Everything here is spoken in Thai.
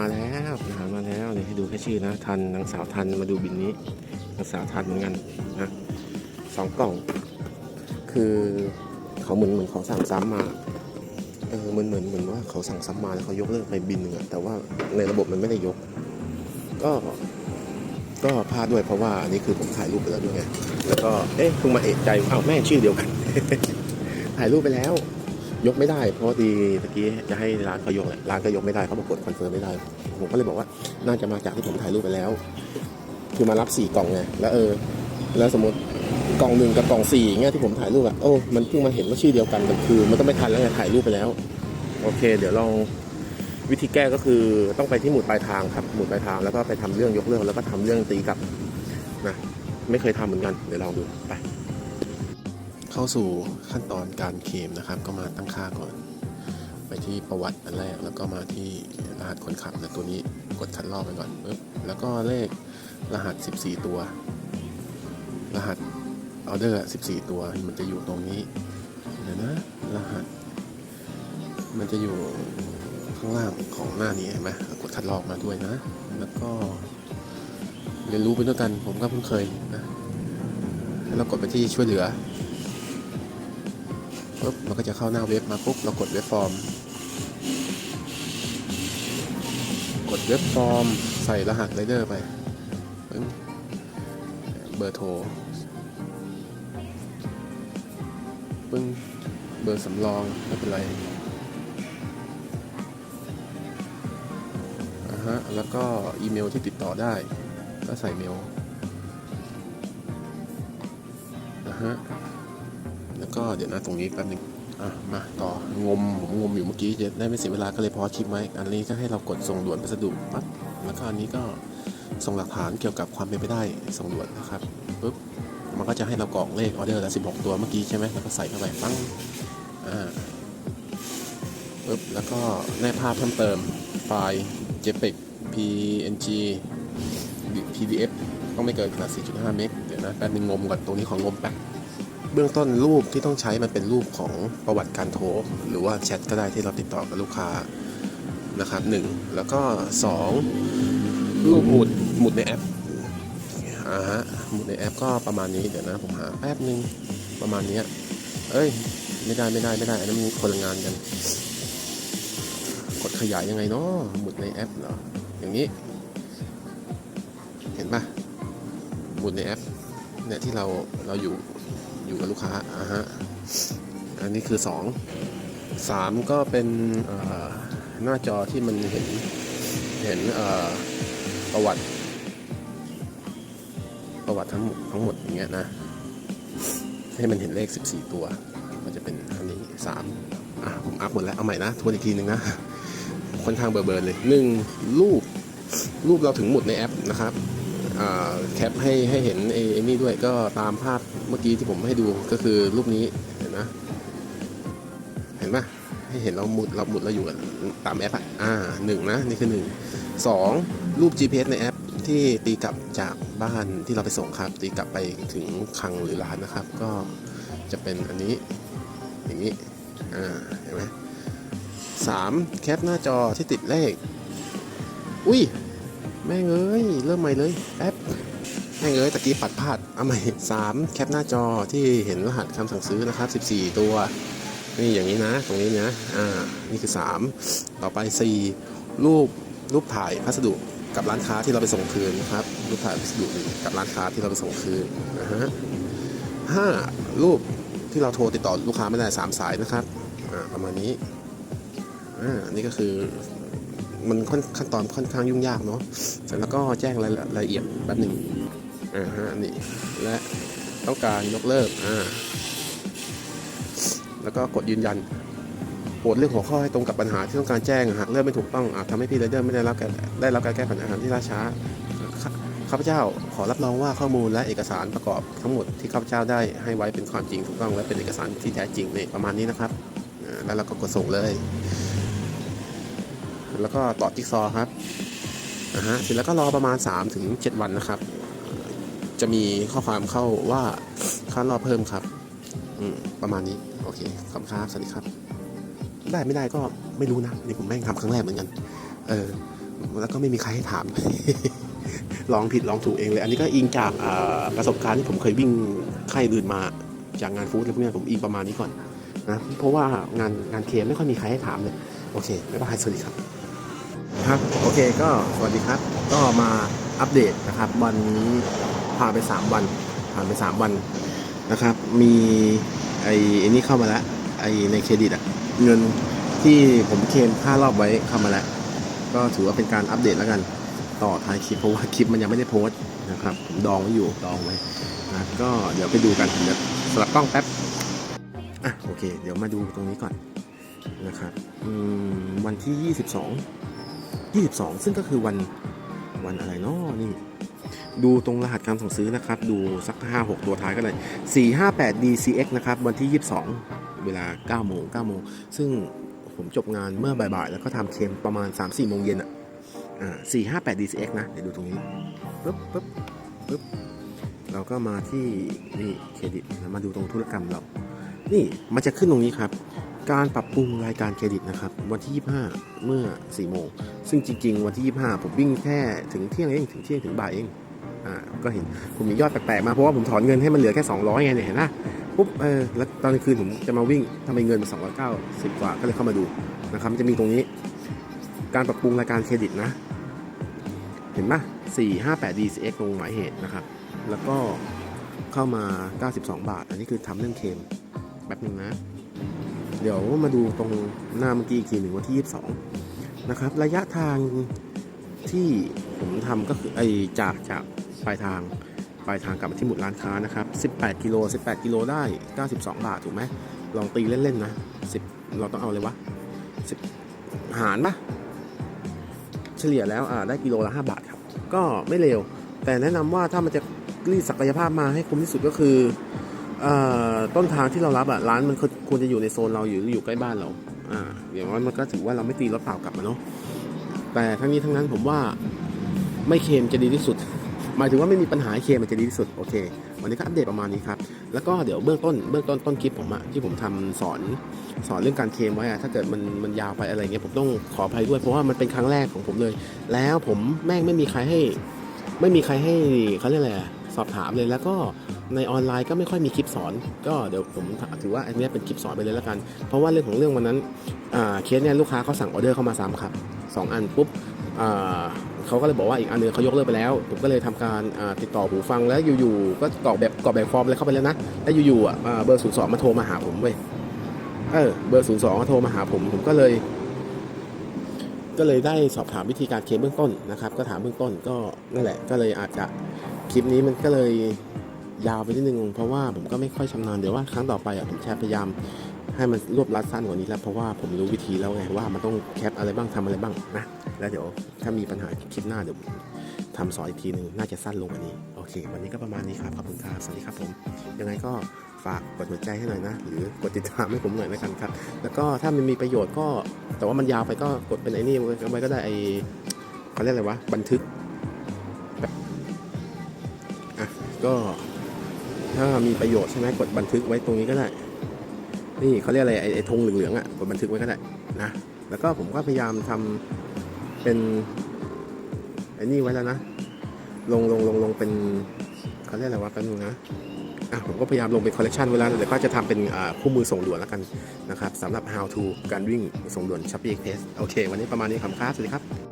มาแล้วทหารมาแล้วนี่ให้ดูแค่ชื่อนะทันนางสาวทันมาดูบินนี้นางสาวทันเหมือนกันนะสองกล่อง คือเขาเหมือนเหมือนเขาสั่งซ้ำมาเออเหมือนเหมือนเหมือนว่าเขาสั่งซ้ำมาแล้วเขายกเลิกไปบินหนึ่งอะแต่ว่าในระบบมันไม่ได้ยก ก็ก็พลาดด้วยเพราะว่าอันนี้คือผมถ่ายรูปไปแล้วด้วยไงแล้วก็เอ๊ะเพิ่งมาเอกใจอ้าวแม่ชื่อเดียวกัน ถ่ายรูปไปแล้ว ยกไม่ได้ เพราะดีตะกี้จะให้ร้านเขายกแหละร้านก็ยกไม่ได้เขาบอกกดคอนเฟิร์มไม่ได้ ผมก็เลยบอกว่าน่าจะมาจากที่ผมถ่ายรูปไปแล้ว คือมารับสี่กล่องไงแล้วเออ แล้วสมมติกล่องหนึ่งกับกล่องสี่เงี้ยที่ผมถ่ายรูปอะโอ้มันเพิ่งมาเห็นว่าชื่อเดียวกันมันคือ มันต้องไม่ทันแล้วไงถ่ายรูปไปแล้ว โอเค เดี๋ยวลองวิธีแก้ก็คือต้องไปที่หมุดปลายทางครับหมุดปลายทางแล้วก็ไปทำเรื่องยกเลิกแล้วก็ทำเรื่องตีกลับนะไม่เคยทำเหมือนกันเดี๋ยวลองดูไป เข้าสู่ขั้นตอนการเคลมนะครับ ก็มาตั้งค่าก่อน ไปที่ประวัติอันแรกแล้วก็มาที่รหัสคนขับนะตัวนี้กดคัดลอกไปก่อนปึ๊บแล้วก็เลขรหัส 14 ตัว รหัสออเดอร์14 ตัวมันจะอยู่ตรงนี้เดี๋ยวนะรหัส มันจะอยู่ข้างล่างของหน้านี้เห็นไหมกดคัดลอกมาด้วยนะ แล้วก็เรียนรู้ไปด้วยกันผมก็เพิ่งเคยนะแล้วกดไปที่ช่วยเหลือ ปุ๊บมันก็จะเข้าหน้าเว็บมาปุ๊บเรากดเว็บฟอร์ม กดเว็บฟอร์ม ใส่รหัสไรเดอร์ไปปึ้งเบอร์โทรปึ้งเบอร์สำรองไม่เป็นไรอ่าฮะ แล้วก็อีเมลที่ติดต่อได้ ก็ใส่เมลอ่าฮะ แล้วก็เดี๋ยวนะตรงนี้แป๊บนึงอะมาต่องมผมงมอยู่เมื่อกี้จะได้ไม่เสียเวลาก็เลยพอคลิปไว้อันนี้ก็ให้เรากดส่งด่วนพัสดุปั๊บแล้วก็อันนี้ก็ส่งหลักฐานเกี่ยวกับความเป็นไปได้ส่งด่วนนะครับปุ๊บมันก็จะให้เรากรอกเลขออเดอร์ละ16ตัวเมื่อกี้ใช่ไหมแล้วก็ใส่เข้าไปปั้งอ่าปุ๊บแล้วก็แนบภาพเพิ่มเติมไฟล์ JPEG PNG PDF ต้องไม่เกินขนาด4.5 เมกเดี๋ยวนะแป๊บนึงงมก่อนตรงนี้ของงมแป๊บ เบื้องต้นรูปที่ต้องใช้มันเป็นรูปของประวัติการโทรหรือว่าแชทก็ได้ที่เราติดต่อกับลูกค้านะครับหนึ่งแล้วก็สองรูปหมุดหมุดในแอปอ่าฮะหมุดในแอปก็ประมาณนี้เดี๋ยวนะผมหาแป๊บนึงประมาณนี้เอ้ยไม่ได้ไม่ได้ไม่ได้อันนั้นมันคนละงานกัน กดขยายยังไงเนาะหมุดในแอปเหรออย่างนี้ เห็นปะหมุดในแอปเนี่ยที่เราเราอยู่ อยู่กับลูกค้าอ่าฮะอันนี้คือ 2 3 ก็เป็นหน้าจอที่มันเห็นเห็นประวัติ ประวัติทั้งหมดทั้งหมดอย่างเงี้ยนะ ให้มันเห็นเลข 14 ตัวก็จะเป็นอันนี้ 3 อะ ผมอัพหมดแล้ว เอาใหม่นะทวนอีกทีหนึ่งนะค่อนข้างเบอร์เบิร์นเลย 1. รูปรูปเราถึงหมุดในแอปนะครับ แคปให้ให้เห็นไอ้นี่ด้วยก็ตามภาพเมื่อกี้ที่ผมให้ดูก็คือรูปนี้เห็นไหมเห็นไหมให้เห็นเราหมุดเราหมุดเราอยู่กันตามแอปอะอ่าหนึ่งนะนี่คือหนึ่งสองรูป GPS ในแอปที่ตีกลับจากบ้านที่เราไปส่งครับ ตีกลับไปถึงคลังหรือร้านนะครับ ก็จะเป็นอันนี้อย่างนี้อ่าเห็นไหมสามแคปหน้าจอที่ติดเลข อุ้ย ม่งเอ้ย เริ่มใหม่เลยแอปแม่งเอ้ยตะกี้ปัดพลาดเอาใหม่สามแคปหน้าจอที่เห็นรหัสคำสั่งซื้อนะครับ 14 ตัว นี่อย่างนี้นะ ตรงนี้นะ อ่า นี่คือ 3 ต่อไป 4 รูปรูปถ่ายพัสดุกับร้านค้าที่เราไปส่งคืนนะครับ รูปถ่ายพัสดุกับร้านค้าที่เราไปส่งคืนนะฮะห้ารูปที่เราโทรติดต่อลูกค้าไม่ได้สามสายนะครับ อ่า ประมาณนี้ อ่า นี่ก็คือ มันขั้นตอนค่อนข้างยุ่งยากเนาะเสร็จแล้วก็แจ้งรายละเอียดแป๊บหนึ่งอ่าฮะนี่และต้องการยกเลิกอ่าแล้วก็กดยืนยันโปรดเลือกหัวข้อให้ตรงกับปัญหาที่ต้องการแจ้งหากเลื่อกไม่ถูกต้องอาจทำให้พี่ไรเดอร์ไม่ได้รับการได้รับการแก้ปัญหาที่ล่าช้าข้าพเจ้าขอรับรองว่าข้อมูลและเอกสารประกอบทั้งหมดที่ข้าพเจ้าได้ให้ไว้เป็นความจริงถูกต้องและเป็นเอกสารที่แท้จริงในประมาณนี้นะครับอ่าแล้วเราก็กดส่งเลย แล้วก็ต่อจิ๊กซอว์ครับนะฮะเสร็จแล้วก็รอประมาณ 3-7ถึง7วันนะครับ จะมีข้อความเข้าว่าค่ารอบเพิ่มครับอืมประมาณนี้ โอเคขอบคุณครับสวัสดีครับ ได้ไม่ได้ก็ไม่รู้นะนี่ผมแม่งทำครั้งแรกเหมือนกัน เออ แล้วก็ไม่มีใครให้ถาม ลองผิดลองถูกเองเลย อันนี้ก็อิงจากประสบการณ์ที่ผมเคยวิ่งค่ายอื่นมาจากงานฟู้ดอะไรพวกนี้ผมอิงประมาณนี้ก่อนนะเพราะว่างานงานเคไม่ค่อยมีใครให้ถามเลย โอเคบ๊ายบายสวัสดีครับ ครับ โอเคก็สวัสดีครับ ก็มาอัปเดตนะครับ วันนี้ผ่านไป 3 วันผ่านไป 3 วันนะครับ มีไอ้ไอ้นี่เข้ามาแล้วไอ้ในเครดิตอะเงินที่ผมเคลมค่ารอบไว้เข้ามาแล้ว ก็ถือว่าเป็นการอัปเดตแล้วกัน ต่อท้ายคลิปเพราะว่าคลิปมันยังไม่ได้โพสต์นะครับผมดองไว้อยู่ดองไว้นะก็เดี๋ยวไปดูกันเดี๋ยวสลับกล้องแป๊บอะโอเค เดี๋ยวมาดูตรงนี้ก่อนนะครับวันที่ 22 22 ซึ่งก็คือวันวันอะไรเนาะนี่ ดูตรงรหัสการสั่งซื้อนะครับ ดูสัก 5 6 ตัวท้ายก็เลย 458 DCX นะครับ วันที่ 22 เวลา9โมง9โมง ซึ่งผมจบงานเมื่อบ่ายๆ แล้วก็ทำเคมประมาณ 3-4 โมงเย็นอะอ่า458 DCX นะ เดี๋ยวดูตรงนี้ปึ๊บปึ๊บปึ๊บเราก็มาที่นี่เครดิตมาดูตรงธุรกรรมเรา นี่มันจะขึ้นตรงนี้ครับ การปรับปรุงรายการเครดิตนะครับวันที่ 25 เมื่อ 4 โมง ซึ่งจริง ๆ วันที่ 25 ผมวิ่งแค่ถึงเที่ยงเองถึงเที่ยงถึงบ่ายเองอ่าก็เห็นผมมียอดแปลกๆมาเพราะว่าผมถอนเงินให้มันเหลือแค่ 200ไงเนี่ยเห็นไหมปุ๊บเออแล้วตอนคืนผมจะมาวิ่งทำไมเงินมัน290 กว่าก็เลยเข้ามาดูนะครับมันจะมีตรงนี้ การปรับปรุงรายการเครดิตนะ เห็นปะ458 DCX ลงหมายเหตุนะครับ แล้วก็เข้ามา 92 บาท อันนี้คือทำเรื่องเคมแป๊บนึงนะ เดี๋ยวมาดูตรงหน้าเมื่อกี้อีกทีหนึ่งวันที่ 22 นะครับ ระยะทางที่ผมทำก็คือไอจากจากปลายทางปลายทางกลับมาที่หมุดร้านค้านะครับ 18 กิโล 18 กิโลได้ 92 บาทถูกไหมลองตีเล่นๆนะ 10 เราต้องเอาเลยวะ10หารปะเฉลี่ยแล้วอ่าได้กิโลละ5บาทครับ ก็ไม่เร็ว แต่แนะนำว่าถ้ามันจะรีดศักยภาพมาให้คุ้มที่สุดก็คือเอ่อ ต้นทางที่เรารับอะร้านมันควรจะอยู่ในโซนเราอยู่อยู่ใกล้บ้านเราอ่าอย่างน้อยมันก็ถือว่าเราไม่ตีรถเปล่ากลับมาเนาะแต่ทั้งนี้ทั้งนั้นผมว่าไม่เค็มจะดีที่สุด หมายถึงว่าไม่มีปัญหาเค็มมันจะดีที่สุดโอเค วันนี้ก็อัปเดตประมาณนี้ครับแล้วก็เดี๋ยวเบื้องต้นเบื้องต้นต้นคลิปผมอะที่ผมทำสอนสอนเรื่องการเคลมไว้อะถ้าเกิดมันมันยาวไปอะไรเงี้ยผมต้องขออภัยด้วยเพราะว่ามันเป็นครั้งแรกของผมเลย แล้วผมแม่งไม่มีใครให้ ไม่มีใครให้เขาเรียกอะไรสอบถามเลยแล้วก็ ในออนไลน์ก็ไม่ค่อยมีคลิปสอน ก็เดี๋ยวผมถือว่าอันนี้เป็นคลิปสอนไปเลยแล้วกัน เพราะว่าเรื่องของเรื่องวันนั้นเคสเนี่ยลูกค้าเขาสั่งออเดอร์เข้ามาซ้ำครับสองอันปุ๊บเขาก็เลยบอกว่าอีกอันนึงเขายกเลิกไปแล้ว ผมก็เลยทำการติดต่อหูฟังแล้วอยู่ๆก็กรอกแบบกรอกแบบฟอร์มอะไรเข้าไปแล้วนะแล้วอยู่ๆเบอร์ศูนย์สองมาโทรมาหาผมเว้ยเออเบอร์ศูนย์สองมาโทรมาหาผมผมก็เลย ก็เลยได้สอบถามวิธีการเคลมเบื้องต้นนะครับ ก็ถามเบื้องต้นก็นั่นแหละก็เลยอาจจะคลิปนี้มันก็เลย ยาวไปนิดนึงเพราะว่าผมก็ไม่ค่อยชำนาญเดี๋ยวว่าครั้งต่อไปอะผมจะพยายามให้มันรวบรัดสั้นกว่านี้แล้วเพราะว่าผมรู้วิธีแล้วไงว่ามันต้องแคปอะไรบ้างทำอะไรบ้างนะแล้วเดี๋ยวถ้ามีปัญหาคลิปหน้าเดี๋ยวทำสอนอีกทีนึงน่าจะสั้นลงกว่านี้โอเค วันนี้ก็ประมาณนี้ครับขอบคุณครับสวัสดีครับผมยังไงก็ฝากกดหัวใจให้หน่อยนะ หรือกดติดตามให้ผมหน่อยแล้วกันครับ แล้วก็ถ้ามันมีประโยชน์ก็ แต่ว่ามันยาวไปก็กดเป็นไอ้นี่ไว้ก็ได้ไอ้เขาเรียกอะไรวะบันทึกแบบอะก็ ถ้ามีประโยชน์ใช่ไหมกดบันทึกไว้ตรงนี้ก็ได้ นี่เขาเรียกอะไรไอไอธงเหลืองๆอะกดบันทึกไว้ก็ได้นะ แล้วก็ผมก็พยายามทำเป็นไอ้นี่ไว้แล้วนะ ลงลงลงลงเป็นเขาเรียกอะไรวะแป๊บนึงนะอะผมก็พยายามลงเป็นคอลเลกชันไว้แล้วเดี๋ยวก็จะทำเป็นคู่มือส่งด่วนแล้วกันนะครับสำหรับ how to การวิ่งส่งด่วน Shopee Express โอเค วันนี้ประมาณนี้ครับสวัสดีครับ